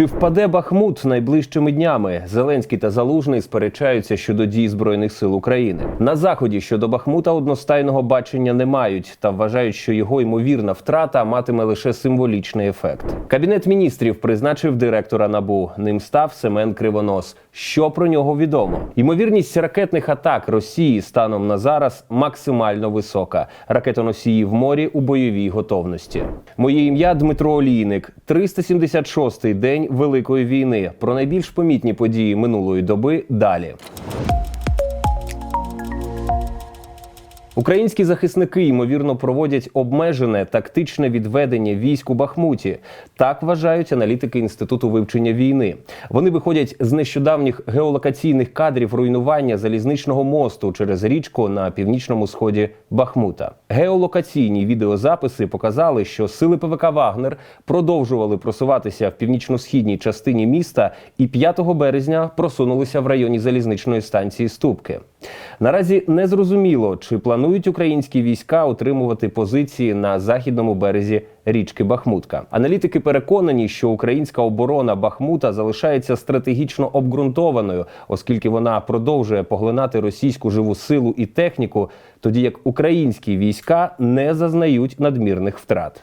Чи впаде Бахмут найближчими днями? Зеленський та Залужний сперечаються щодо дій збройних сил України. На заході щодо Бахмута одностайного бачення не мають та вважають, що його ймовірна втрата матиме лише символічний ефект. Кабінет міністрів призначив директора набу. Ним став Семен Кривонос. Що про нього відомо? Ймовірність ракетних атак Росії станом на зараз максимально висока. Ракетоносії в морі у бойовій готовності. Моє ім'я Дмитро Олійник. 376-й день Великої війни. Про найбільш помітні події минулої доби далі. Українські захисники ймовірно проводять обмежене тактичне відведення військ у Бахмуті. Так вважають аналітики інституту вивчення війни. Вони виходять з нещодавніх геолокаційних кадрів руйнування залізничного мосту через річку на північному сході Бахмута. Геолокаційні відеозаписи показали, що сили ПВК Вагнер продовжували просуватися в північно-східній частині міста і 5 березня просунулися в районі залізничної станції Ступки. Наразі не зрозуміло, чи планують українські війська утримувати позиції на західному березі річки Бахмутка. Аналітики переконані, що українська оборона Бахмута залишається стратегічно обґрунтованою, оскільки вона продовжує поглинати російську живу силу і техніку, тоді як українські війська не зазнають надмірних втрат.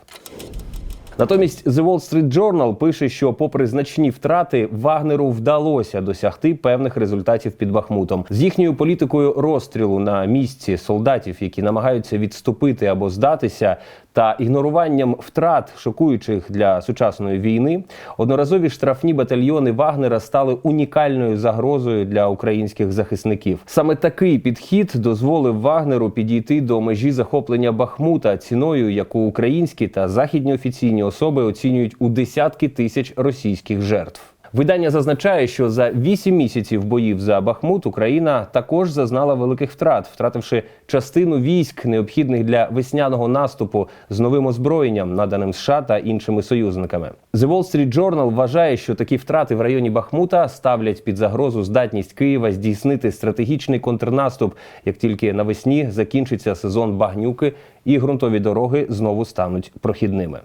Натомість The Wall Street Journal пише, що, попри значні втрати, Вагнеру вдалося досягти певних результатів під Бахмутом. З їхньою політикою розстрілу на місці солдатів, які намагаються відступити або здатися, та ігноруванням втрат, шокуючих для сучасної війни, одноразові штрафні батальйони Вагнера стали унікальною загрозою для українських захисників. Саме такий підхід дозволив Вагнеру підійти до межі захоплення Бахмута ціною, яку українські та західні офіційні особи оцінюють у десятки тисяч російських жертв. Видання зазначає, що за 8 місяців боїв за Бахмут Україна також зазнала великих втрат, втративши частину військ, необхідних для весняного наступу з новим озброєнням, наданим США та іншими союзниками. The Wall Street Journal вважає, що такі втрати в районі Бахмута ставлять під загрозу здатність Києва здійснити стратегічний контрнаступ, як тільки навесні закінчиться сезон багнюки і ґрунтові дороги знову стануть прохідними.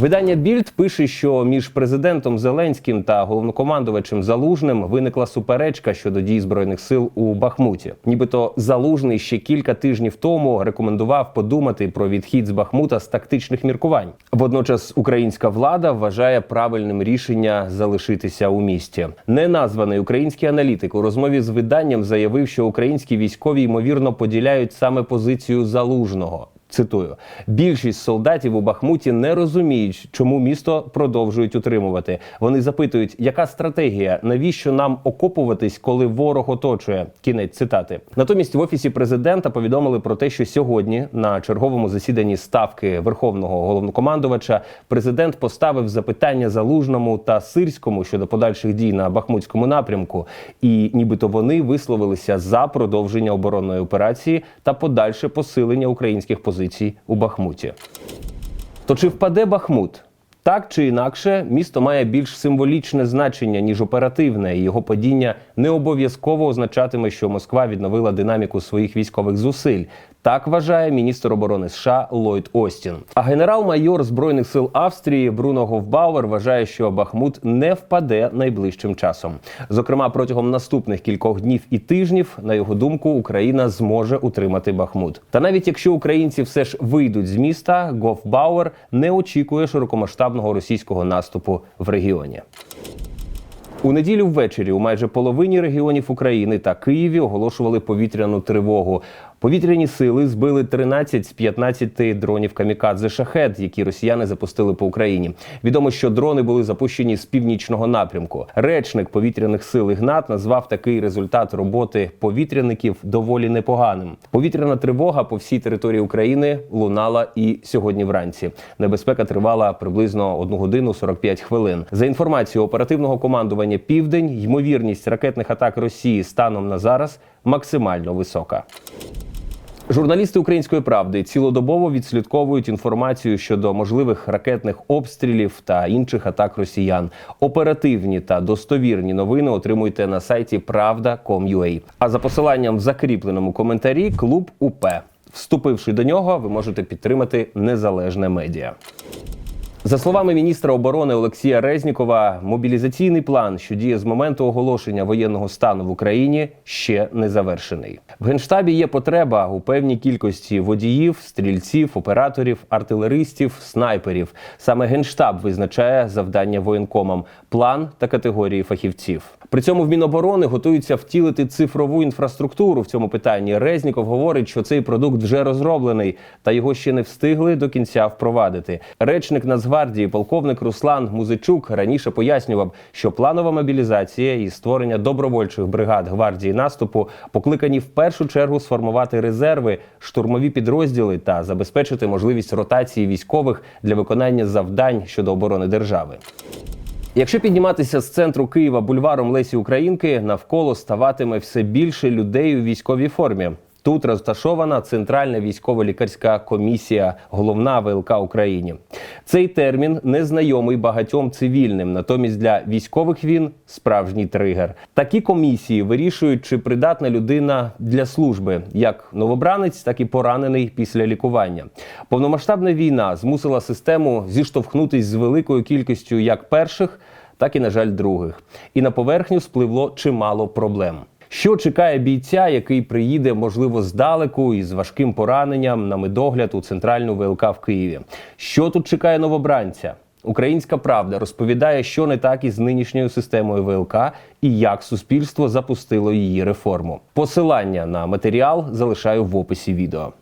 Видання Більд пише, що між президентом Зеленським та головнокомандувачем Залужним виникла суперечка щодо дій збройних сил у Бахмуті. Нібито Залужний ще кілька тижнів тому рекомендував подумати про відхід з Бахмута з тактичних міркувань. Водночас українська влада вважає правильним рішення залишитися у місті. Неназваний український аналітик у розмові з виданням заявив, що українські військові ймовірно поділяють саме позицію залужного. Цитую: більшість солдатів у Бахмуті не розуміють, чому місто продовжують утримувати. Вони запитують, яка стратегія, навіщо нам окопуватись, коли ворог оточує. Кінець цитати. Натомість в офісі президента повідомили про те, що сьогодні на черговому засіданні ставки верховного головнокомандувача президент поставив запитання залужному та сирському щодо подальших дій на бахмутському напрямку, і нібито вони висловилися за продовження оборонної операції та подальше посилення українських позицій у Бахмуті. То чи впаде Бахмут? Так чи інакше, місто має більш символічне значення ніж оперативне, і його падіння не обов'язково означатиме, що Москва відновила динаміку своїх військових зусиль. Так вважає міністр оборони США Ллойд Остін. А генерал-майор збройних сил Австрії Бруно Говбауер вважає, що Бахмут не впаде найближчим часом. Зокрема, протягом наступних кількох днів і тижнів, на його думку, Україна зможе утримати Бахмут. Та навіть якщо українці все ж вийдуть з міста, Говбауер не очікує широкомасштабного російського наступу в регіоні. У неділю ввечері у майже половині регіонів України та Києві оголошували повітряну тривогу. Повітряні сили збили 13 з 15 дронів камікадзе шахет, які росіяни запустили по Україні. Відомо, що дрони були запущені з північного напрямку. Речник повітряних сил Ігнат назвав такий результат роботи повітряників доволі непоганим. Повітряна тривога по всій території України лунала і сьогодні вранці. Небезпека тривала приблизно 1 годину 45 хвилин. За інформацією оперативного командування Південь, ймовірність ракетних атак Росії станом на зараз максимально висока. Журналісти української правди цілодобово відслідковують інформацію щодо можливих ракетних обстрілів та інших атак росіян. Оперативні та достовірні новини отримуйте на сайті Правда.com.ua. А за посиланням в закріпленому коментарі клуб УП. Вступивши до нього, ви можете підтримати незалежне медіа. За словами міністра оборони Олексія Резнікова, мобілізаційний план, що діє з моменту оголошення воєнного стану в Україні, ще не завершений. В генштабі є потреба у певній кількості водіїв, стрільців, операторів, артилеристів, снайперів. Саме генштаб визначає завдання воєнкомам, план та категорії фахівців. При цьому в Міноборони готуються втілити цифрову інфраструктуру в цьому питанні. Резніков говорить, що цей продукт вже розроблений, та його ще не встигли до кінця впровадити. Речник Нацгвардії, полковник Руслан Музичук раніше пояснював, що планова мобілізація і створення добровольчих бригад гвардії наступу покликані в першу чергу сформувати резерви, штурмові підрозділи та забезпечити можливість ротації військових для виконання завдань щодо оборони держави. Якщо підніматися з центру Києва бульваром Лесі Українки, навколо ставатиме все більше людей у військовій формі. Тут розташована Центральна військово-лікарська комісія, головна ВЛК Україні. Цей термін незнайомий багатьом цивільним. Натомість для військових він справжній тригер. Такі комісії вирішують, чи придатна людина для служби, як новобранець, так і поранений після лікування. Повномасштабна війна змусила систему зіштовхнутись з великою кількістю як перших, так і, на жаль, других. І на поверхню спливло чимало проблем. Що чекає бійця, який приїде, можливо, здалеку і з важким пораненням на медогляд у центральну ВЛК в Києві? Що тут чекає новобранця? Українська правда розповідає, що не так із нинішньою системою ВЛК і як суспільство запустило її реформу. Посилання на матеріал залишаю в описі відео.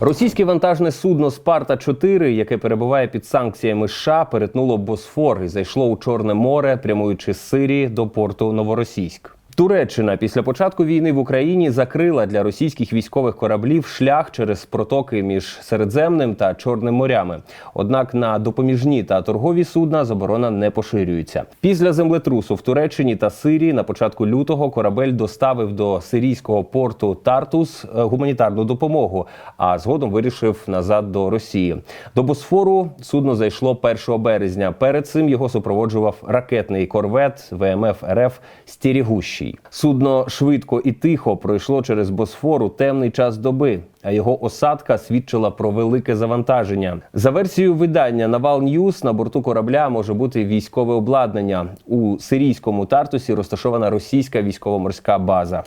Російське вантажне судно Спарта 4 яке перебуває під санкціями США, перетнуло Босфор і зайшло у Чорне море, прямуючи з Сирії до порту Новоросійськ. Туреччина після початку війни в Україні закрила для російських військових кораблів шлях через протоки між Середземним та Чорним морями. Однак на допоміжні та торгові судна заборона не поширюється. Після землетрусу в Туреччині та Сирії на початку лютого корабель доставив до сирійського порту Тартус е, гуманітарну допомогу, а згодом вирішив назад до Росії. До Босфору судно зайшло 1 березня. Перед цим його супроводжував ракетний корвет ВМФ РФ Стірігущий. Судно швидко і тихо пройшло через Босфор у темний час доби. А його осадка свідчила про велике завантаження. За версією видання Naval News на борту корабля може бути військове обладнання. У сирійському Тартусі розташована російська військово-морська база.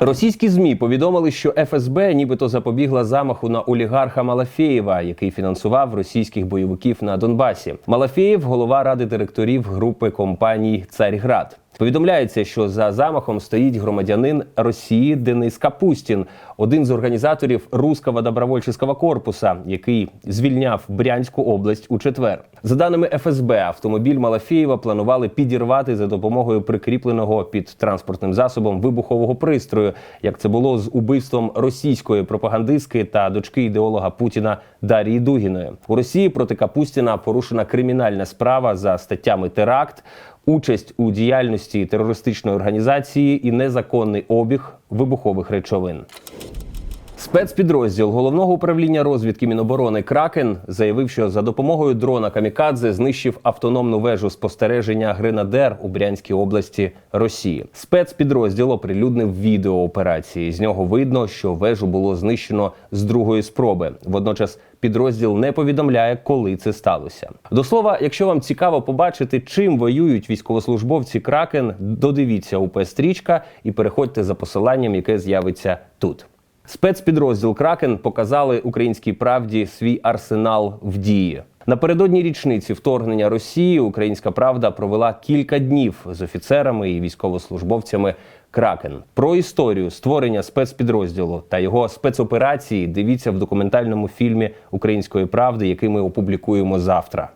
Російські змі повідомили, що ФСБ нібито запобігла замаху на олігарха Малафєєва, який фінансував російських бойовиків на Донбасі. Малафєєв – голова ради директорів групи компаній Царьград. Повідомляється, що за замахом стоїть громадянин Росії Денис Капустін, один з організаторів Руського добровольчого корпуса, який звільняв Брянську область у четвер. За даними ФСБ, автомобіль Малафєєва планували підірвати за допомогою прикріпленого під транспортним засобом вибухового пристрою, як це було з убивством російської пропагандистки та дочки ідеолога Путіна Дарії Дугіної. У Росії проти Капустіна порушена кримінальна справа за статтями теракт участь у діяльності терористичної організації і незаконний обіг вибухових речовин. Спецпідрозділ головного управління розвідки Міноборони Кракен заявив, що за допомогою дрона Камікадзе знищив автономну вежу спостереження Гренадер у Брянській області Росії. Спецпідрозділ оприлюднив відео операції. З нього видно, що вежу було знищено з другої спроби. Водночас підрозділ не повідомляє, коли це сталося. До слова, якщо вам цікаво побачити, чим воюють військовослужбовці Кракен, додивіться УП стрічка і переходьте за посиланням, яке з'явиться тут. Спецпідрозділ Кракен показали українській правді свій арсенал в дії. Напередодні річниці вторгнення Росії Українська Правда провела кілька днів з офіцерами і військовослужбовцями Кракен. Про історію створення спецпідрозділу та його спецоперації дивіться в документальному фільмі Української правди, який ми опублікуємо завтра.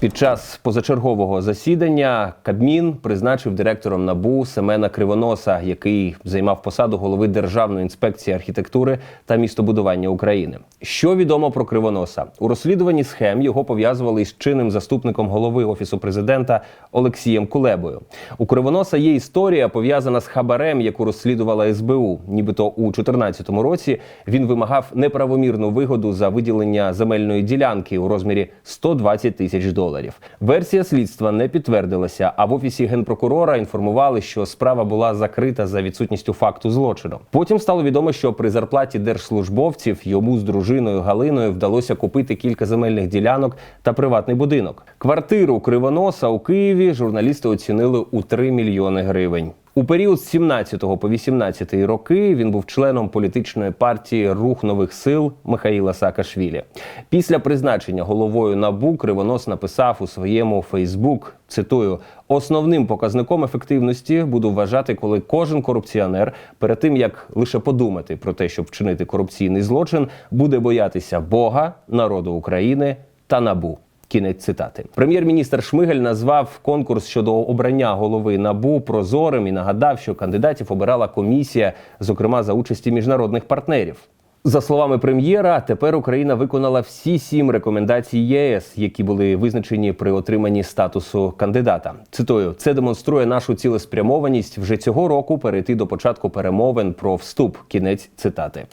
Під час позачергового засідання Кабмін призначив директором набу Семена Кривоноса, який займав посаду голови Державної інспекції архітектури та містобудування України. Що відомо про Кривоноса у розслідуванні схем його пов'язували із чинним заступником голови офісу президента Олексієм Кулебою. У Кривоноса є історія пов'язана з хабарем, яку розслідувала СБУ. Нібито у 2014 році він вимагав неправомірну вигоду за виділення земельної ділянки у розмірі 120 тисяч доларів. Доларів. Версія слідства не підтвердилася. А в офісі генпрокурора інформували, що справа була закрита за відсутністю факту злочину. Потім стало відомо, що при зарплаті держслужбовців йому з дружиною Галиною вдалося купити кілька земельних ділянок та приватний будинок. Квартиру Кривоноса у Києві журналісти оцінили у 3 мільйони гривень. У період з 17 по 18 роки він був членом політичної партії Рух нових сил Михаїла Саакашвілі. Після призначення головою НАБУ Кривонос написав у своєму Фейсбук. Цитую: основним показником ефективності буду вважати, коли кожен корупціонер перед тим як лише подумати про те, щоб вчинити корупційний злочин, буде боятися Бога, народу України та набу. Кінець цитати. Прем'єр-міністр Шмигаль назвав конкурс щодо обрання голови набу прозорим і нагадав, що кандидатів обирала комісія, зокрема за участі міжнародних партнерів. За словами прем'єра, тепер Україна виконала всі сім рекомендацій ЄС, які були визначені при отриманні статусу кандидата. Цитую, це демонструє нашу цілеспрямованість вже цього року перейти до початку перемовин про вступ. Кінець цитати.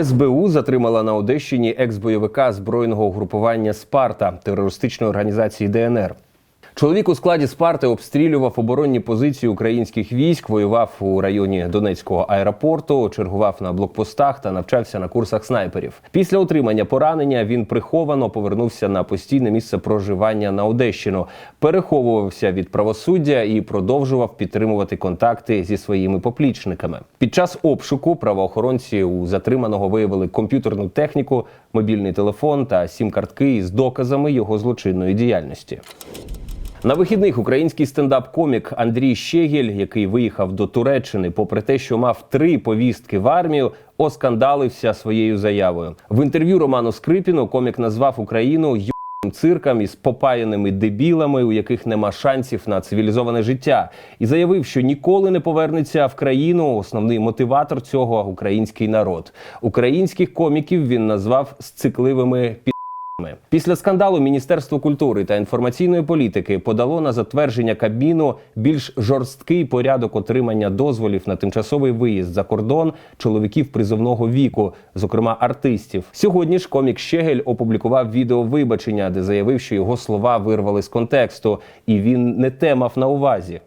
СБУ затримала на Одещині екс-бойовика збройного угрупування Спарта терористичної організації ДНР. Чоловік у складі Спарти обстрілював оборонні позиції українських військ, воював у районі Донецького аеропорту, чергував на блокпостах та навчався на курсах снайперів. Після отримання поранення він приховано повернувся на постійне місце проживання на Одещину, переховувався від правосуддя і продовжував підтримувати контакти зі своїми поплічниками. Під час обшуку правоохоронці у затриманого виявили комп'ютерну техніку, мобільний телефон та сім-картки із доказами його злочинної діяльності. На вихідних український стендап-комік Андрій Щегіль, який виїхав до Туреччини, попри те, що мав три повістки в армію, оскандалився своєю заявою. В інтерв'ю Роману Скрипіну комік назвав Україну циркам із попаяними дебілами, у яких нема шансів на цивілізоване життя, і заявив, що ніколи не повернеться в країну. Основний мотиватор цього український народ. Українських коміків він назвав сцикливими пі. Після скандалу Міністерство культури та інформаційної політики подало на затвердження Кабміну більш жорсткий порядок отримання дозволів на тимчасовий виїзд за кордон чоловіків призовного віку, зокрема артистів. Сьогодні ж комік Щегель опублікував відео вибачення, де заявив, що його слова вирвали з контексту, і він не те мав на увазі.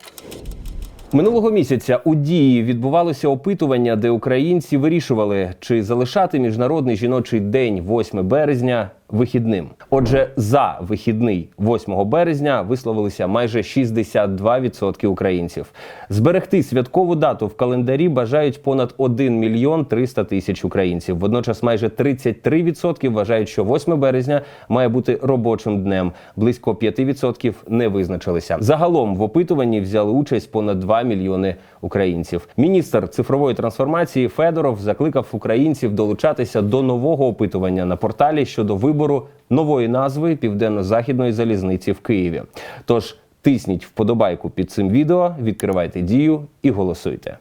Минулого місяця у дії відбувалося опитування, де українці вирішували, чи залишати міжнародний жіночий день 8 березня вихідним. Отже, за вихідний 8 березня висловилися майже 62% українців. Зберегти святкову дату в календарі бажають понад 1 мільйон 300 тисяч українців. Водночас майже 33% вважають, що 8 березня має бути робочим днем. Близько 5% не визначилися. Загалом в опитуванні взяли участь понад 2 мільйони українців. Міністр цифрової трансформації Федоров закликав українців долучатися до нового опитування на порталі щодо вибору нової назви південно-західної залізниці в Києві. Тож тисніть вподобайку під цим відео, відкривайте дію і голосуйте.